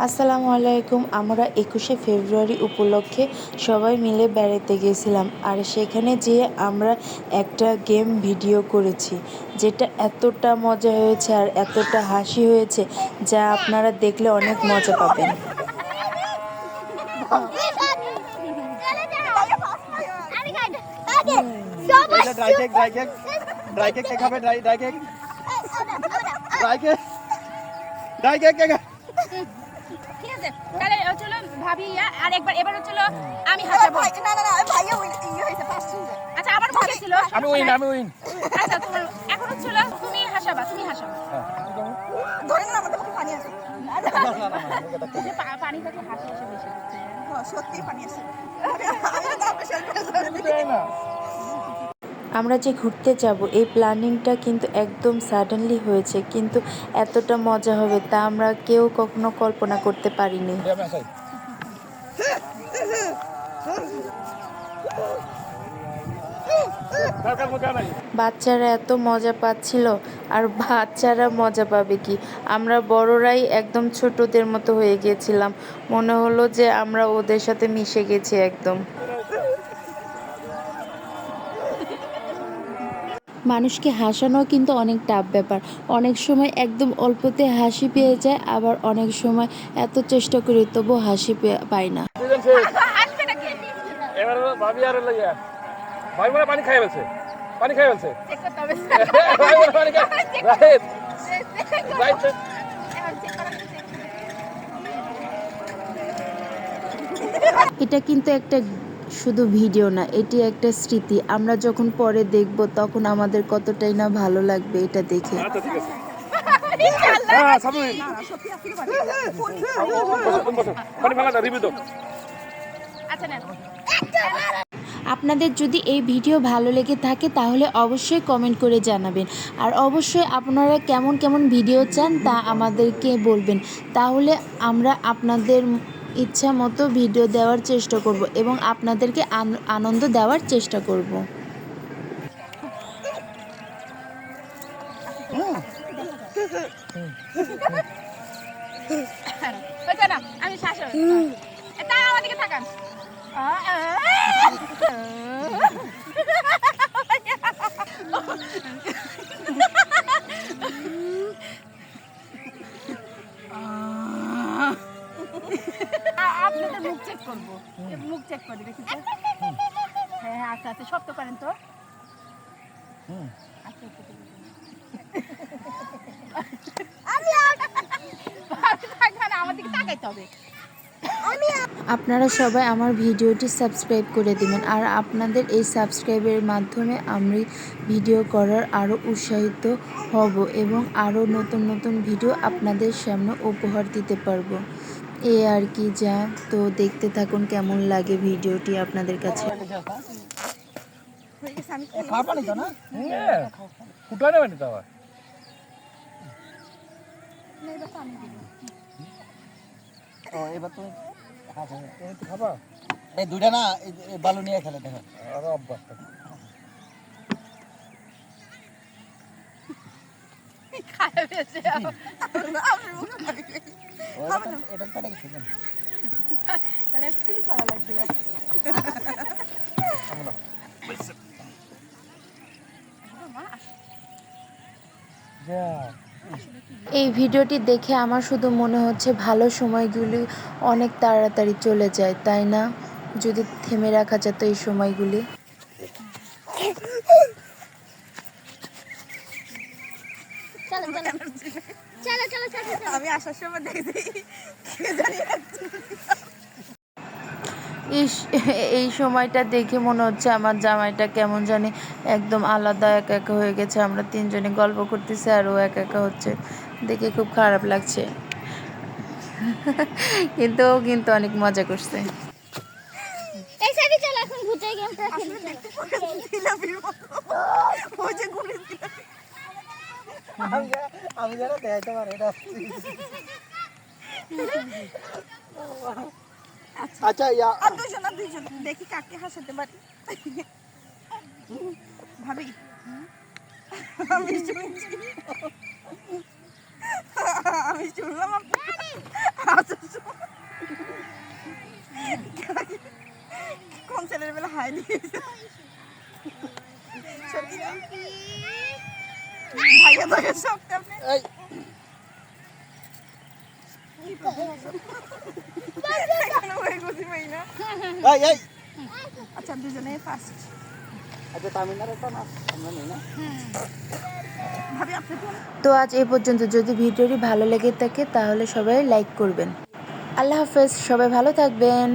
আসসালামু আলাইকুম আমরা একুশে ফেব্রুয়ারি উপলক্ষে সবাই মিলে বেড়াতে গেছিলাম আর সেখানে যেয়ে আমরা একটা গেম ভিডিও করেছি যেটা এতটা মজা হয়েছে আর এতটা হাসি হয়েছে যা আপনারা দেখলে অনেক মজা পাবেন dry cake dry cake dry cake dry dry cake dry cake dry cake কে খাবে? ঠিক আছে তাহলে চলো ভাবি আর একবার এবার হচ্ছিল আমি হাসাবো আচ্ছা আমার মুখে ছিল। আমি উইন আমি উইন। আচ্ছা তোমার এখন হচ্ছিল তুমি হাসাবা তুমি হাসাবা। যে পা- পানি থাকলে হাসি হাসি বেশি হচ্ছে। আমরা যে ঘুরতে যাব এই প্ল্যানিংটা কিন্তু একদম সাডেনলি হয়েছে কিন্তু এতটা মজা হবে তা আমরা কেউ কখনো কল্পনা করতে পারিনি আমি আসাই কার মুখে নাই বাচ্চারা এত মজা পাচ্ছিল, আর বাচ্চারা মজা পাবে কি? আমরা বড়রাই একদম ছোটদের মতো হয়ে গিয়েছিলাম মনে হলো যে আমরা ওদের সাথে মিশে গেছি একদম। মানুষকে হাসানো কিন্তু অনেক টাফ ব্যাপার। অনেক সময় একদম অল্পতে হাসি পেয়ে যায়, আবার অনেক সময় এত চেষ্টা করি তবু হাসি পে- পাই না। এবার ভাবি আর ভাই মনে পানি খাই ফেলছে। পানি খাই ফেলছে। হয় পানি রাইট। এটা কিন্তু একটা শুধু ভিডিও না এটি একটা স্মৃতি। আমরা যখন পরে দেখব তখন আমাদের কতটাই না ভালো লাগবে এটা দেখে। আচ্ছা ঠিক হ্যাঁ আচ্ছা নেন আপনাদের যদি এই ভিডিও ভালো লেগে থাকে তাহলে অবশ্যই কমেন্ট করে জানাবেন। আর অবশ্যই আপনারা কেমন কেমন ভিডিও চান তা আমাদেরকে বলবেন। তাহলে আমরা আপনাদের ইচ্ছা মতো ভিডিও দেওয়ার চেষ্টা করব এবং আপনাদেরকে আনন্দ দেওয়ার চেষ্টা করব। আমি শাসন তা আমার দিকে তাকান আ- আপনাদের মুখ চেক করব মুখ চেক করি দেখি হ্যাঁ হ্যাঁ আচ্ছা আচ্ছা সব তো করেন তো আমি থাকবেন তাকাইতে হবে। আপনারা সবাই আমার ভিডিওটি সাবস্ক্রাইব করে দিবেন। আর আপনাদের এই সাবস্ক্রাইবের মাধ্যমে আমি ভিডিও করার আরও উৎসাহিত হব এবং আরও নতুন নতুন ভিডিও আপনাদের সামনে উপহার দিতে পারব। এ আর কি যা। তো দেখতে থাকুন কেমন লাগে ভিডিওটি আপনাদের কাছে। পানি তো এবার তুমি হ্যাঁ। তুমি তো খাবা? এই দুইটা না বালু নিয়ে খেলে দেখো। আর অভ্যাস এটা তাহলে কি করা লাগবে যা এই ভিডিওটি দেখে আমার শুধু মনে হচ্ছে ভালো সময়গুলি অনেক তাড়াতাড়ি চলে যায় তাই না? যদি থেমে রাখা যেত এই সময়গুলি। আমি আসার সময় এই সময়টা দেখে মনে হচ্ছে আমার জামাইটা কেমন জানি একদম আলাদা একা একা হয়ে গেছে। আমরা তিনজনে গল্প করতেছি আর ও একা একা হচ্ছে। দেখে খুব খারাপ লাগছে। কিন্তু ও কিন্তু অনেক মজা করছে। আমি যারা দেখাইতে পারি আচ্ছা ইয়া আর দুজন আর দুজন দেখি কাকে হাসাতে পারি। ভাবি। আমি শুনছি। mami juga mami harus semua kong selalu bilang hai ni sorry. Ya bahaya bahaya sok tapi hai Vai, vai. Acha a visão aí. আচ্ছা তো আজ এই পর্যন্ত, যদি ভিডিওটি ভালো লেগে থাকে, তাহলে সবাই লাইক করবেন। আল্লাহ হাফেজ, সবাই ভালো থাকবেন।